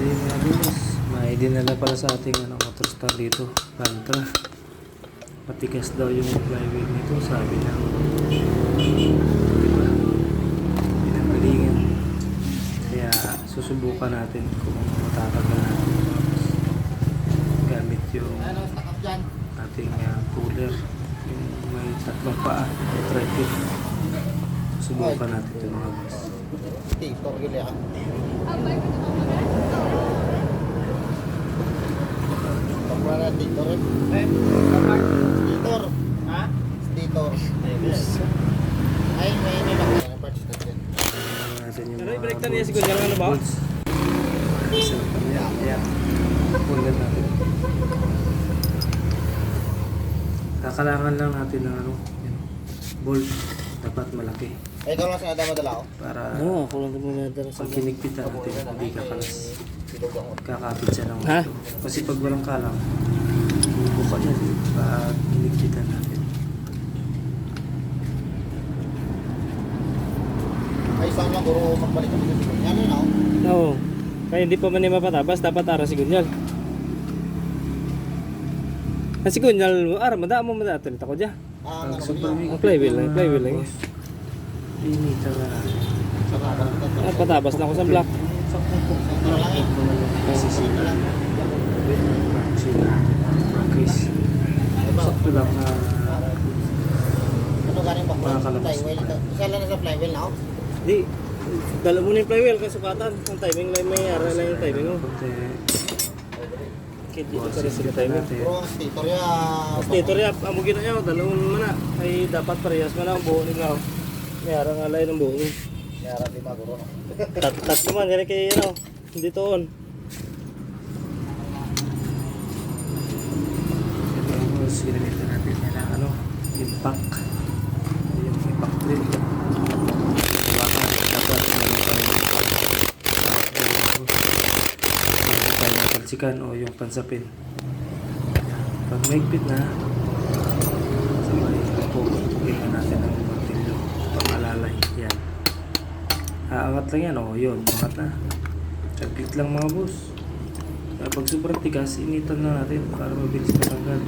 Ito yung mga boss. May dinala pala sa ating ano, motor star dito. Pantra. Matigas daw yung flywheel nito. Sabi ng diba? Pinagalingan. Kaya susubukan natin kung matatagal natin. Gamit yung ating uh, cooler. Yung may tatlong paa. May tripod. Subukan natin ito mga boss. Tito, gili tito rin. Titor. Ha? Titor. Ay, may nilak na parts na dyan. Yung Pero mga ibalik niya siguro bolts. ano ba? Yan. Cooler natin. Kakalangan lang natin ng ano, bolt. Dapat malaki. Ay, ikaw lang sa nadama dala ko. Para Oo, ako lang naman nadala sa pag kinigpitan natin, hindi kakalas. Ko. Kakapit siya ng Ha? Kasi pag walang kalang, bubuka yan. Pag kinigpitan natin. Ay, isang lang, guro magbalik kami sa. Yan yun, ako. Oo. Kaya hindi pa man niya mapatabas, dapat ara si Gunyal. Ang si Gunyal, ara, mada mo mada ito ako dyan. Ah, ano super Ang flywheel lang, flywheel lang. Linitan na. Ah, patabas na ako sa block. Ano lang eh. Ano lang. Chris. Sakto lang na Ano galing ba? Makakalabas. Isa lang na sa flywheel na ako. Di, dala mo na yung flywheel kasi sukatan. Ang timing lang may ara lang yung timing mo. konti Kaya dito ka rin sila timing. Puro ang titor ya. Dito rin, ang mugin na niya, dalawang man na. Ay dapat parehas man ang buo nila. May ara nga lang ng buo. Di maguro no. Tat tatlo man, yan kay ano, dito on. Ito ang boss, ginamitan natin yan ng ano, impact. Yung impact drill. Baka dapat meron tayong pansikan o yung pansapin. Pag maigpit na, sabay po, tingnan natin ang martilyo. Pangalalay. Yan. Aangat lang yan, o yun, angat na. Saglit lang mga boss. Pag sobrang tigas, initan na natin para mabilis matanggal.